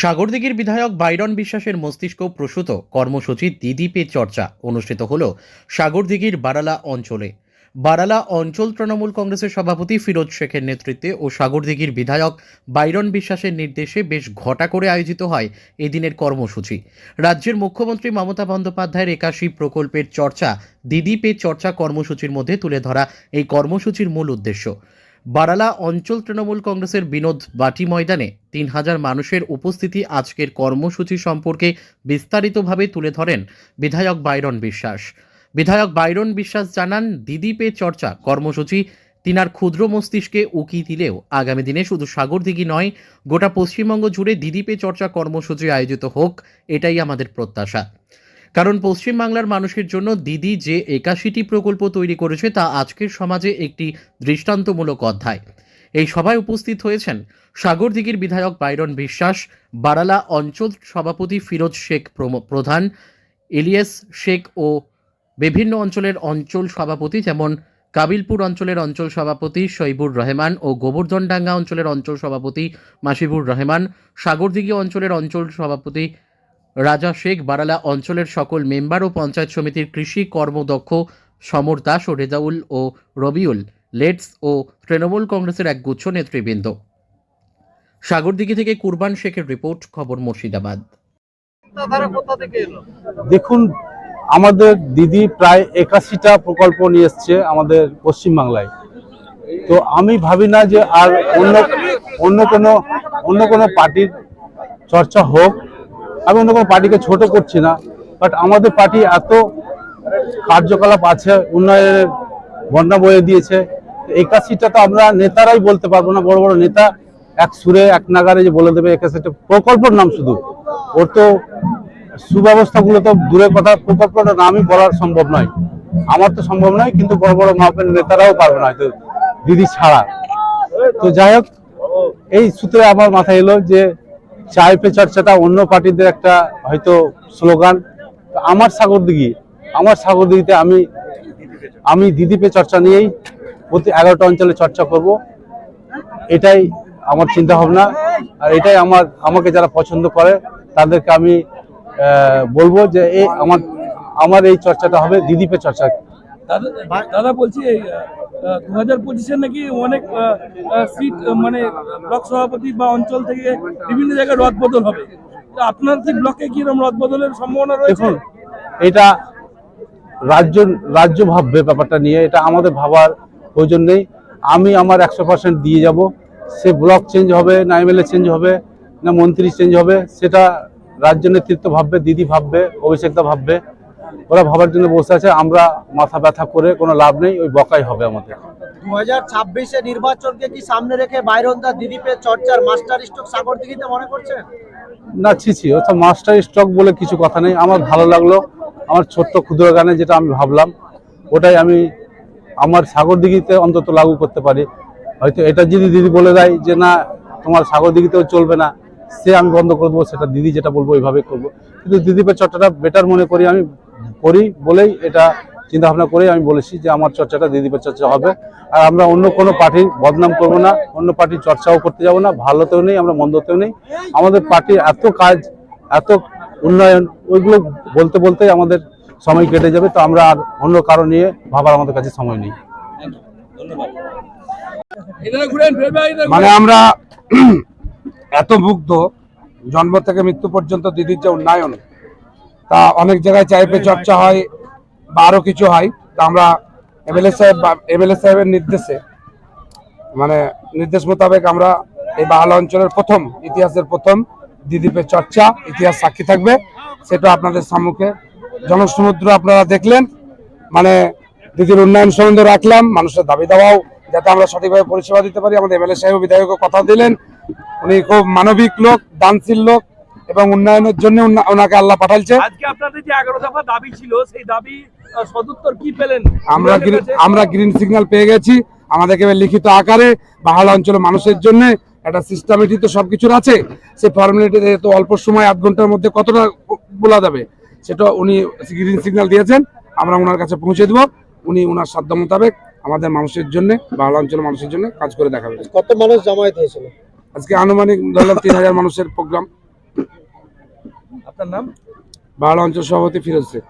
সাগরদিঘির বিধায়ক বাইরন বিশ্বাসের মস্তিষ্ক প্রসূত কর্মসূচি দিদি পে চর্চা অনুষ্ঠিত হল সাগরদিঘির বারালা অঞ্চলে। বারালা অঞ্চল তৃণমূল কংগ্রেসের সভাপতি ফিরোজ শেখের নেতৃত্বে ও সাগরদিঘির বিধায়ক বাইরন বিশ্বাসের নির্দেশে বেশ ঘটা করে আয়োজিত হয় এদিনের কর্মসূচি। রাজ্যের মুখ্যমন্ত্রী মমতা বন্দ্যোপাধ্যায়ের একাশি প্রকল্পের চর্চা দিদি পে চর্চা কর্মসূচির মধ্যে তুলে ধরা এই কর্মসূচির মূল উদ্দেশ্য। বারালা অঞ্চল তৃণমূল কংগ্রেসের বিনোদ বাটি ময়দানে তিন হাজার মানুষের উপস্থিতি আজকের কর্মসূচি সম্পর্কে বিস্তারিতভাবে তুলে ধরেন বিধায়ক বাইরন বিশ্বাস। বিধায়ক বাইরন বিশ্বাস জানান, দিদি পে চর্চা, কর্মসূচি তিনার ক্ষুদ্র মস্তিষ্কে উকি দিলেও আগামী দিনে শুধু সাগরদিঘি নয়, গোটা পশ্চিমবঙ্গ জুড়ে দিদি পে চর্চা কর্মসূচি আয়োজিত হোক, এটাই আমাদের প্রত্যাশা। কারণ পশ্চিমবাংলার মানুষের জন্য দিদি যে একাশিটি প্রকল্প তৈরি করেছে তা আজকের সমাজে একটি দৃষ্টান্তমূলক অধ্যায়। এই সভায় উপস্থিত হয়েছেন সাগরদিঘির বিধায়ক বাইরন বিশ্বাস, বারালা অঞ্চল সভাপতি ফিরোজ শেখ প্রধান ইলিয়াস শেখ ও বিভিন্ন অঞ্চলের অঞ্চল সভাপতি যেমন কাবিলপুর অঞ্চলের অঞ্চল সভাপতি শৈবুর রহমান ও গোবর্ধনডাঙ্গা অঞ্চলের অঞ্চল সভাপতি মাসিবুর রহমান, সাগরদিঘি অঞ্চলের অঞ্চল সভাপতি রাজা শেখ বারালা অঞ্চলের সকল মেম্বার ও পঞ্চায়েত সমিতির কৃষি কর্মদক্ষ সমর দাস ও রেজাউল ও রবিউল, লেটস ও তৃণমূল কংগ্রেসের এক গুচ্ছ নেতৃবৃন্দ। সাগরদিঘি থেকে কুরবান শেখের রিপোর্ট, খবর মুর্শিদাবাদ। দেখুন, আমাদের দিদি প্রায় একাশিটা প্রকল্প নিয়ে এসছে আমাদের পশ্চিমবাংলায়। তো আমি ভাবি না যে আর অন্য অন্য কোনো অন্য কোনো পার্টির চর্চা হোক। আমি অন্য কোনো পার্টিকে ছোট করছি না বাট আমাদের পার্টি এত কার্যকলাপ আছে, উন্নয়নের বন্যা বয়ে দিয়েছে। একাশিটা তো আমরা নেতারাই বলতে পারব না, বড় বড় নেতা, এক সুরে, এক নাগারে যে বলে দেবে একাশিটা প্রকল্পর নাম শুধু। ওর তো সুব্যবস্থাগুলো তো দূরের কথা, প্রকল্পটা নামই বলার সম্ভব নয়। আমার তো সম্ভব নয়, কিন্তু বড় বড় মাপের নেতারাও পারবে না, হয়তো দিদি ছাড়া। তো যাই হোক, এই সূত্রে আমার মাথায় এলো যে চায় পে চর্চাটা অন্য পার্টিদের একটা হয়তো স্লোগান। আমার সাগর দিঘি আমার সাগর দিঘিতে আমি আমি দিদি পে চর্চা নিয়েই প্রতি এগারোটা অঞ্চলে চর্চা করব। এটাই আমার চিন্তা ভাবনা আর এটাই আমার, আমাকে যারা পছন্দ করে তাদেরকে আমি বলব যে এই আমার আমার এই চর্চাটা হবে দিদি পে চর্চা। দাদা দাদা বলছি দু হাজার পঁচিশে নাকি অনেক সিট মানে ব্লক সভাপতি বা অঞ্চল থেকে বিভিন্ন জায়গায় রদ বদল হবে। আপনার কি ব্লকে কি এরকম রদ বদলের সম্ভাবনা রয়েছে? এটা রাজ্য রাজ্য ভাববে ব্যাপারটা নিয়ে, এটা আমাদের ভাবার প্রয়োজন নেই। আমি আমার একশো পার্সেন্ট দিয়ে যাব। সে ব্লক চেঞ্জ হবে, না এমএলএ চেঞ্জ হবে, না মন্ত্রী চেঞ্জ হবে, সেটা রাজ্য নেতৃত্ব ভাববে, দিদি ভাববে, অভিষেকদা ভাববে। ওরা ভাবার জন্য বসে আছে আমরা মাথা ব্যথা করে কোনো লাভ নেই ওই বকাই হবে আমাদের। দু হাজার ছাব্বিশে নির্বাচনকে কি সামনে রেখে বাইরন দা দিলীপের চর্চার মাস্টার স্ট্রোক সাগর দিঘিতে মনে করছেন না ছি ছি অর্থাৎ মাস্টার স্ট্রোক বলে কিছু কথা নেই। আমার ভালো লাগল আমার ছোট্ট ক্ষুদ্র গানে যেটা আমি ভাবলাম ওটাই আমি আমার সাগর দিঘিতে অন্তত লাগু করতে পারি। হয়তো এটা যদি দিদি বলে দেয় যে না তোমার সাগর দিঘিতেও চলবে না সে আমি বন্ধ করে দেবো সেটা দিদি যেটা বলব ওইভাবে করব। কিন্তু দিদিপের চর্চাটা বেটার মনে করি আমি। করি বলেই এটা চিন্তা ভাবনা করেই আমি বলেছি যে আমার চর্চাটা দিদিপের চর্চা হবে। আর আমরা অন্য কোনো পার্টির বদনাম করব না অন্য পার্টির চর্চাও করতে যাব না ভালোতেও নেই আমরা মন্দতেও নেই। আমাদের পার্টির এত কাজ এত উন্নয়ন ওইগুলো বলতে বলতেই আমাদের সময় কেটে যাবে তো আমরা আর অন্য কারও নিয়ে ভাবার আমাদের কাছে সময় নেই। মানে আমরা এত মুগ্ধ জন্ম থেকে মৃত্যু পর্যন্ত দিদির যে উন্নয়ন তা অনেক জায়গায় চাইপে চর্চা হয় বা আরও কিছু হয়। তা আমরা এমএলএ সাহেব এমএলএ সাহেবের নির্দেশে মানে নির্দেশ মোতাবেক আমরা এই বাহাল অঞ্চলের প্রথম, ইতিহাসের প্রথম দিদিপের চর্চা, ইতিহাস সাক্ষী থাকবে। সেটা আপনাদের সম্মুখে জনসমুদ্র আপনারা দেখলেন। মানে দিদির উন্নয়ন সম্বন্ধে রাখলাম, মানুষের দাবি দাওয়াও যাতে আমরা সঠিকভাবে পরিষেবা দিতে পারি। আমাদের এমএলএ সাহেব বিধায়কও কথা দিলেন। উনি খুব মানবিক লোক, দানশীল লোক। এবং উন্নয়নের জন্য ওনাকে আল্লাহ পাঠালছে আজকে আপনাদের যে এগারো দফা দাবি ছিল সেই দাবি সদুত্তর কি পেলেন? আমরা? আমরা গ্রিন সিগন্যাল পেয়ে গেছি। আমাদেরকে লিখিত আকারে বাহাল অঞ্চলের মানুষের জন্য একটা সিস্টেমেটি তো সবকিছুর আছে। সেই ফর্মালিটি তো অল্প সময় আধ ঘণ্টার মধ্যে কতটা বলা যাবে সেটা উনি গ্রিন সিগন্যাল দিয়েছেন। আমরা ওনার কাছে পৌঁছে দেবো। উনি ওনার সাধ্য মোতাবেক আমাদের মানুষের জন্য বাহাল অঞ্চলের মানুষের জন্য কাজ করে দেখাবে। কত মানুষ জমায়েত হয়েছিল? আজকে আনুমানিক ধরলাম তিন হাজার মানুষের প্রোগ্রাম আপনার নাম? বাড়া অঞ্চল সভাপতি ফিরোজ শেখ।